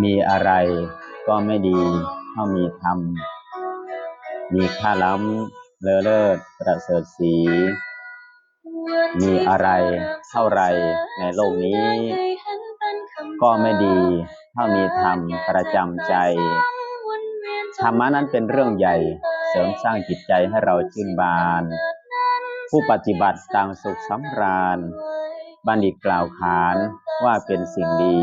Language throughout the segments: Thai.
มีอะไรก็ไม่ดีเท่ามีธรรม มีค่าล้ำเลอเลิศประเสริฐสี มีอะไรเท่าไรในโลกนี้ ก็ไม่ดีเท่ามีธรรมประจำใจ ธรรมะนั้นเป็นเรื่องใหญ่ เสริมสร้างจิตใจให้เราชื่นบาน ผู้ปฏิบัติต่างสุขสำราญ บัณฑิตกล่าวขานว่าเป็นสิ่งดี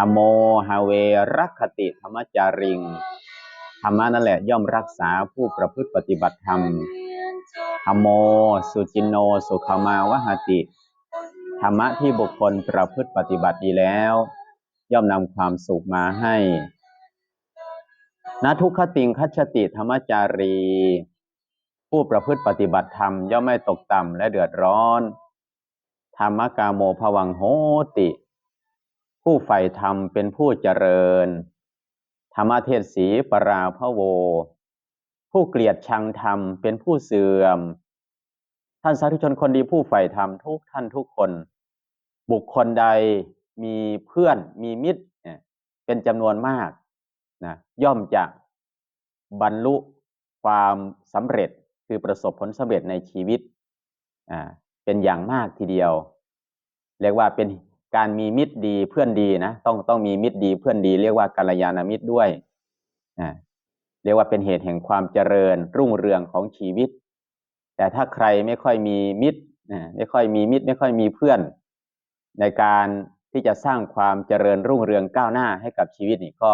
ธโมฮาเวรักขติธรรมจาริง ธรรมะนั่นแหละย่อมรักษาผู้ประพฤติปฏิบัติธรรมธโม สุจินโน สุขมาวหติ ธรรมะที่บุคคลประพฤติปฏิบัติดีแล้ว ย่อมนำความสุขมาให้นทุกขติงคัจฉติธรรมจารี ผู้ประพฤติปฏิบัติธรรมย่อมไม่ตกต่ำและเดือดร้อน ธรรมกาโมภวังโหติ ผู้ใฝ่ธรรมเป็นผู้เจริญ ธรรมเทศสีปราพโว ผู้เกลียดชังธรรมเป็นผู้เสื่อม ท่านสาธุชนคนดีผู้ใฝ่ธรรมทุกท่านทุกคน บุคคลใดมีเพื่อนมีมิตรเนี่ยเป็นจำนวนมากนะย่อมจะบรรลุความสำเร็จคือประสบผลสำเร็จในชีวิตอ่าเป็นอย่างมากทีเดียว เรียกว่าเป็น การมีมิตรดีเพื่อนดีนะต้องต้องมีมิตรดีเพื่อนดี เรียกว่ากัลยาณมิตรด้วยอ่าเรียกว่าเป็นเหตุแห่งความเจริญรุ่งเรืองของชีวิต แต่ถ้าใครไม่ค่อยมีมิตรไม่ค่อยมีมิตร ไม่ค่อยมีเพื่อน ในการที่จะสร้างความเจริญรุ่งเรืองก้าวหน้าให้กับชีวิตนี่ก็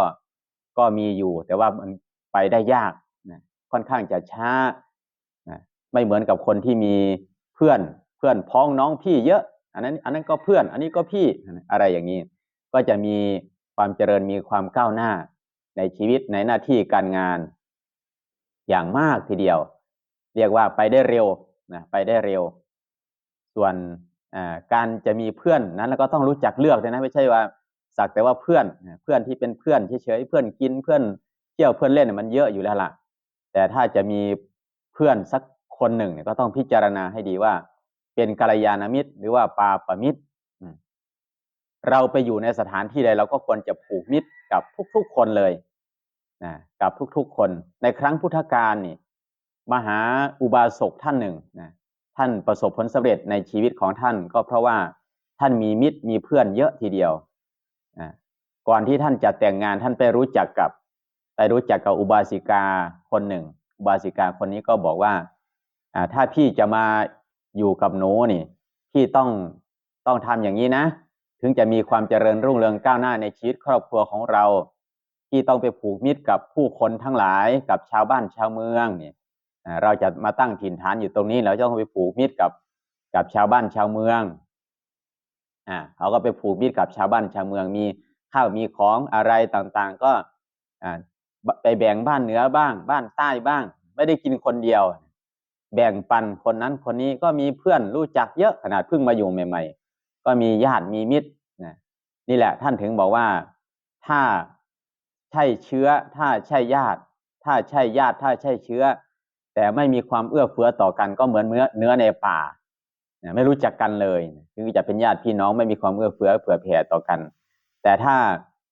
ก็มีอยู่ แต่ว่ามันไปได้ยากนะค่อนข้างจะช้านะไม่เหมือนกับคนที่มีเพื่อนเพื่อนพ้องน้องพี่เยอะ อันนั้นอันนั้นก็เพื่อน อันนี้ก็พี่อะไรอย่างนี้ ก็จะมีความเจริญมีความก้าวหน้าในชีวิตในหน้าที่การงาน อย่างมากทีเดียว เรียกว่าไปได้เร็วนะไปได้เร็ว ส่วนการจะมีเพื่อนนั้นเราก็ต้องรู้จักเลือกนะไม่ใช่ว่าสักแต่ว่าเพื่อนเพื่อนที่เป็นเพื่อนเฉยๆเพื่อนกินเพื่อนเที่ยวเพื่อนเล่นมันเยอะอยู่แล้วล่ะ แต่ถ้าจะมีเพื่อนสักคนหนึ่งก็ต้องพิจารณาให้ดีว่า เป็นกัลยาณมิตร หรือว่าปาปมิตร เราไปอยู่ในสถานที่ใดเราก็ควรจะผูกมิตรกับทุกๆคนเลยนะกับทุกๆคน ในครั้งพุทธกาลนี่มหาอุบาสกท่านหนึ่งนะท่านประสบผลสำเร็จในชีวิตของท่านก็เพราะว่าท่านมีมิตรมีเพื่อนเยอะทีเดียวก่อนที่ท่านจะแต่งงานท่านไปรู้จักกับไปรู้จักกับอุบาสิกาคนหนึ่ง อุบาสิกาคนนี้ก็บอกว่าถ้าพี่จะมา อยู่กับหนูนี่พี่ต้องต้องทำอย่างนี้นะ ถึงจะมีความเจริญรุ่งเรืองก้าวหน้าในชีวิตครอบครัวของเราพี่ต้องไปผูกมิตรกับผู้คนทั้งหลายกับชาวบ้านชาวเมืองเนี่ยเราจะมาตั้งถิ่นฐานอยู่ตรงนี้เราจะต้องไปผูกมิตรกับกับชาวบ้านชาวเมืองอ่าเขาก็ไปผูกมิตรกับชาวบ้านชาวเมืองมีข้าวมีของอะไรต่างๆ ก็อ่าไปแบ่งบ้านเหนือบ้าง บ้านใต้บ้าง ไม่ได้กินคนเดียว แบ่งปันคนนั้นคนนี้ก็มีเพื่อนรู้จักเยอะขนาดเพิ่งมาอยู่ใหม่ ๆ ก็มีญาติมีมิตรนะนี่แหละท่านถึงบอกว่าถ้าใช่เชื้อ ถ้าใช่ญาติ ถ้าใช่ญาติ ถ้าใช่เชื้อ แต่ไม่มีความเอื้อเฟื้อต่อกันก็เหมือนเนื้อเนื้อในป่าไม่รู้จักกันเลยคือจะเป็นญาติพี่น้องไม่มีความเอื้อเฟื้อเผื่อแผ่ต่อกัน แต่ถ้า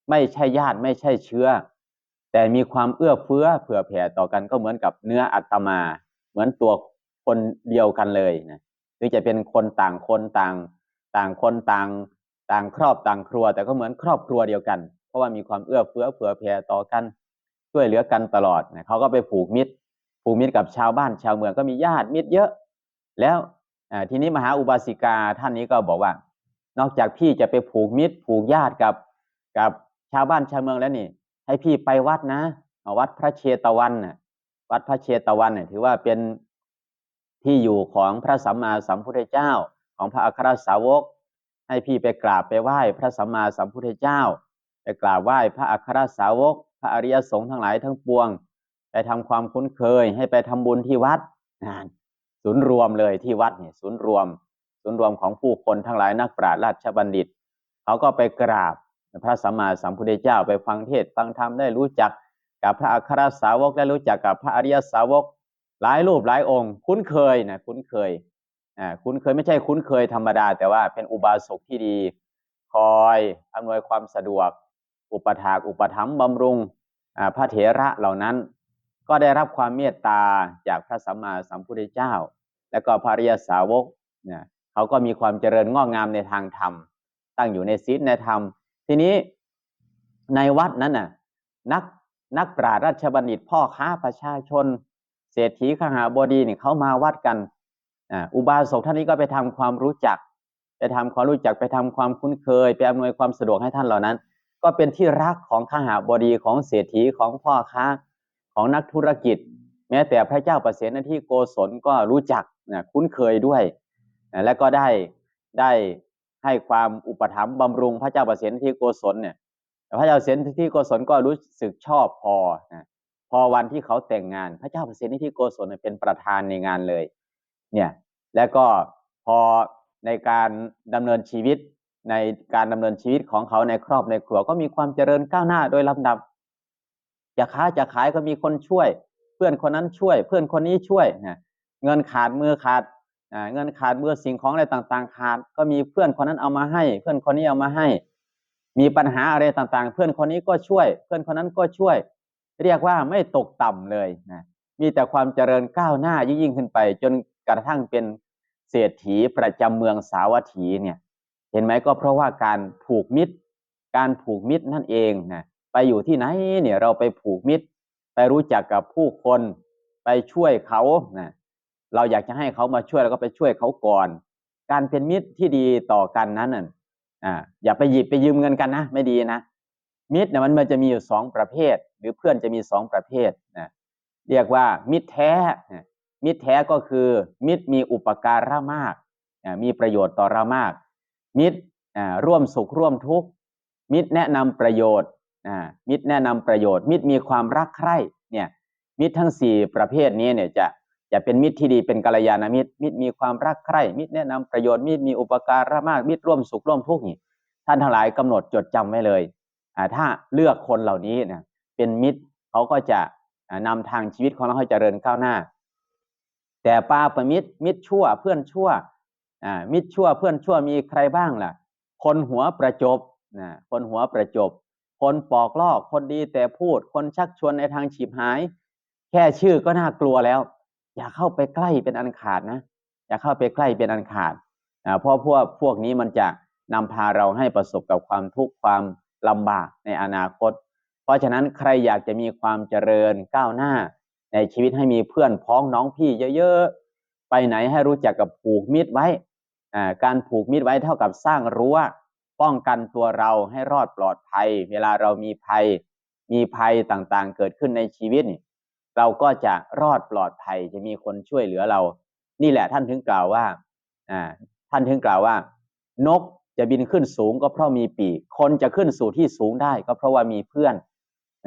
ไม่ใช่ญาติไม่ใช่เชื้อ แต่มีความเอื้อเฟื้อเผื่อแผ่ต่อกันก็เหมือนกับเนื้ออัตมา เหมือนตัว คนเดียวกันเลยนะหรือจะเป็นคนต่างคนต่างต่างคนต่างต่างครอบต่างครัว แต่ก็เหมือนครอบครัวเดียวกัน เพราะว่ามีความเอื้อเฟื้อเผื่อแผ่ต่อกันช่วยเหลือกันตลอดนะเขาก็ไปผูกมิตร ผูกมิตรกับชาวบ้านชาวเมืองก็มีญาติมิตรเยอะ แล้วทีนี้มหาอุบาสิกาท่านนี้ก็บอกว่า นอกจากพี่จะไปผูกมิตร ผูกญาติกับกับชาวบ้านชาวเมืองแล้วนี่ ให้พี่ไปวัดนะวัดพระเชตวันน่ะวัดพระเชตวันเนี่ยถือว่าเป็น ที่อยู่ของพระสัมมาสัมพุทธเจ้า ของพระอัครสาวก ให้พี่ไปกราบไปไหว้พระสัมมาสัมพุทธเจ้า ไปกราบไหว้พระอัครสาวก พระอริยสงฆ์ทั้งหลายทั้งปวง ไปทำความคุ้นเคย ให้ไปทำบุญที่วัดนั่นศูนย์รวมเลยที่วัดเนี่ยศูนย์รวม ศูนย์รวมของผู้คนทั้งหลายนักปราชญ์ราชบัณฑิตเขาก็ไปกราบพระสัมมาสัมพุทธเจ้าไปฟังเทศฟังธรรมได้รู้จักกับพระอัครสาวกได้รู้จักกับพระอริยสาวก หลายรูปหลายองค์ คุ้นเคยนะคุ้นเคยอ่าคุ้นเคยไม่ใช่คุ้นเคยธรรมดา แต่ว่าเป็นอุบาสกที่ดี คอยอำนวยความสะดวก อุปถากอุปถัมภ์บำรุงอ่าพระเถระเหล่านั้น ก็ได้รับความเมตตาจากพระสัมมาสัมพุทธเจ้า และก็พระอริยสาวกเนี่ยเขาก็มีความเจริญงอกงามในทางธรรม ตั้งอยู่ในศีลในธรรม ทีนี้ในวัดนั้นน่ะนักนักปราชญ์ราชบัณฑิตพ่อค้าประชาชน เศรษฐีขหาบดีเนี่ยเขามาวัดกันอุบาสกท่านนี้ก็ไปทำความรู้จัก ไปทำความรู้จักไปทำความคุ้นเคย ไปอำนวยความสะดวกให้ท่านเหล่านั้น ก็เป็นที่รักของขหาบดีของเศรษฐีของพ่อค้าของนักธุรกิจ แม้แต่พระเจ้าประเสนที่โกศลก็รู้จักนะคุ้นเคยด้วยนะและก็ได้ได้ให้ความอุปถัมภ์บำรุงพระเจ้าประเสนที่โกศลเนี่ยพระเจ้าประเสนที่โกศลก็รู้สึกชอบพอนะ พอวันที่เขาแต่งงาน พระเจ้าประเสนที่โกศลเนี่ยเป็นประธานในงานเลย เนี่ยแล้วก็พอในการดำเนินชีวิตในการดำเนินชีวิตของเขาในครอบในครัวก็มีความเจริญก้าวหน้าโดยลำดับจะค้าจะขายก็มีคนช่วย เพื่อนคนนั้นช่วย เพื่อนคนนี้ช่วยนะเงินขาดมือขาดเงินขาดมือสิ่งของอะไรต่างๆ ขาด ก็มีเพื่อนคนนั้นเอามาให้ เพื่อนคนนี้เอามาให้ มีปัญหาอะไรต่างๆ เพื่อนคนนี้ก็ช่วย เพื่อนคนนั้นก็ช่วย เรียกว่าไม่ตกต่ำเลยนะมีแต่ความเจริญก้าวหน้ายิ่งยิ่งขึ้นไป จนกระทั่งเป็นเศรษฐีประจำเมืองสาวัตถีเนี่ย เห็นไหมก็เพราะว่าการผูกมิตร การผูกมิตรนั่นเองนะไปอยู่ที่ไหนเนี่ยเราไปผูกมิตร ไปรู้จักกับผู้คนไปช่วยเขานะเราอยากจะให้เขามาช่วยเราก็ไปช่วยเขาก่อน การเป็นมิตรที่ดีต่อกันนั้นน่ะอ่าอย่าไปหยิบไปยืมเงินกันนะ ไม่ดีนะมิตรเนี่ยมันมันจะมีอยู่สองประเภท หรือเพื่อนจะมีสองประเภทนะเรียกว่ามิตรแท้มิตรแท้ก็คือ มิตรมีอุปการะมาก มีประโยชน์ต่อเรามาก มิตรร่วมสุขร่วมทุกข์ มิตรแนะนำประโยชน์มิตรแนะนำประโยชน์ มิตรมีความรักใคร่เนี่ยมิตรทั้งสี่ประเภทนี้เนี่ยจะจะเป็นมิตรที่ดีเป็นกัลยาณมิตร มิตรมีความรักใคร่มิตรแนะนำประโยชน์มิตรมีอุปการะมาก มิตรร่วมสุขร่วมทุกข์นี่ท่านทั้งหลายกำหนดจดจำไว้เลยถ้าเลือกคนเหล่านี้นะ เป็นมิตรเขาก็จะอ่านำทางชีวิตของเราให้เจริญก้าวหน้า แต่ปาประมิตรมิตรชั่วเพื่อนชั่วมิตรชั่วเพื่อนชั่วมีใครบ้างล่ะ คนหัวประจบนะคนหัวประจบ คนปอกลอก คนดีแต่พูด คนชักชวนในทางฉีบหาย แค่ชื่อก็น่ากลัวแล้ว อย่าเข้าไปใกล้เป็นอันขาดนะ อย่าเข้าไปใกล้เป็นอันขาดอ่าเพราะพวกพวกนี้มันจะนำพาเราให้ประสบกับความทุกข์ความลำบากในอนาคต เพราะฉะนั้นใครอยากจะมีความเจริญก้าวหน้า ในชีวิตให้มีเพื่อนพ้องน้องพี่เยอะๆ ไปไหนให้รู้จักกับผูกมิตรไว้ การผูกมิตรไว้เท่ากับสร้างรั้วป้องกันตัวเราให้รอดปลอดภัย เวลาเรามีภัย มีภัยต่างๆ เกิดขึ้นในชีวิต เราก็จะรอดปลอดภัยจะมีคนช่วยเหลือเรา นี่แหละท่านถึงกล่าวว่าท่านถึงกล่าวว่า นกจะบินขึ้นสูงก็เพราะมีปีก คนจะขึ้นสู่ที่สูงได้ก็เพราะว่ามีเพื่อน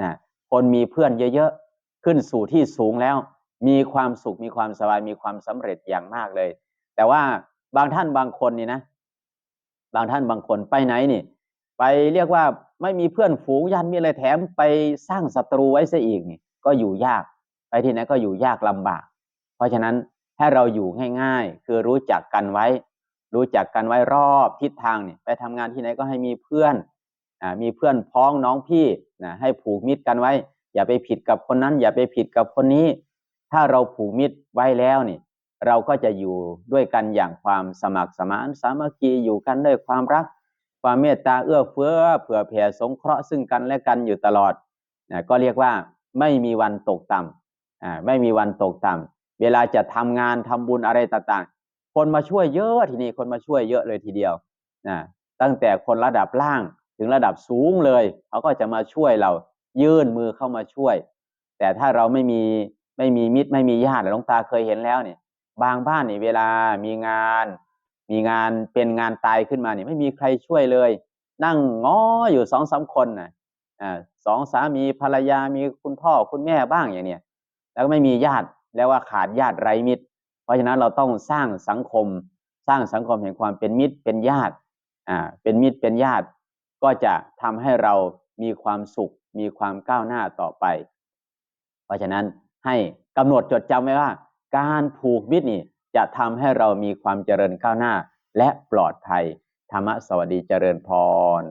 นะคนมีเพื่อนเยอะๆ ขึ้นสู่ที่สูงแล้ว มีความสุขมีความสบายมีความสำเร็จอย่างมากเลย แต่ว่าบางท่านบางคนนี่นะ บางท่านบางคนไปไหนนี่ ไปเรียกว่าไม่มีเพื่อนฝูงยันมีอะไรแถมไปสร้างศัตรูไว้ซะอีกนี่ ก็อยู่ยาก ไปที่ไหนก็อยู่ยากลำบาก เพราะฉะนั้นให้เราอยู่ง่ายๆ คือรู้จักกันไว้ รู้จักกันไว้รอบทิศทางนี่ไปทำงานที่ไหนก็ให้มีเพื่อน มีเพื่อนพ้องน้องพี่นะให้ผูกมิตรกันไว้ อย่าไปผิดกับคนนั้น อย่าไปผิดกับคนนี้ ถ้าเราผูกมิตรไว้แล้วนี่ เราก็จะอยู่ด้วยกันอย่างความสมัครสมานสามัคคีอยู่กันด้วยความรัก ความเมตตาเอื้อเฟื้อเผื่อแผ่สงเคราะห์ซึ่งกันและกันอยู่ตลอดนะก็เรียกว่าไม่มีวันตกต่ำไม่มีวันตกต่ำเวลาจะทำงานทำบุญอะไรต่างๆ คนมาช่วยเยอะทีนี้คนมาช่วยเยอะเลยทีเดียวนะตั้งแต่คนระดับล่าง ถึงระดับสูงเลยเขาก็จะมาช่วยเรายื่นมือเข้ามาช่วย แต่ถ้าเราไม่มีไม่มีมิตรไม่มีญาติหลวงตาเคยเห็นแล้วเนี่ย บางบ้านนี่เวลามีงาน มีงานเป็นงานตายขึ้นมาเนี่ยไม่มีใครช่วยเลย นั่งง้ออยู่สองสามคนนะอ่าสองสามีภรรยามีคุณพ่อคุณแม่บ้างอย่างเนี้ยแล้วก็ไม่มีญาติแล้วว่าขาดญาติไร้มิตร เพราะฉะนั้นเราต้องสร้างสังคม สร้างสังคมแห่งความเป็นมิตรเป็นญาติอ่าเป็นมิตรเป็นญาติ ก็จะทำให้เรามีความสุข มีความก้าวหน้าต่อไป เพราะฉะนั้นให้กำหนดจดจำไว้ว่า การผูกมิตรนี่จะทำให้เรามีความเจริญก้าวหน้า และปลอดภัยธรรมะสวัสดีเจริญพร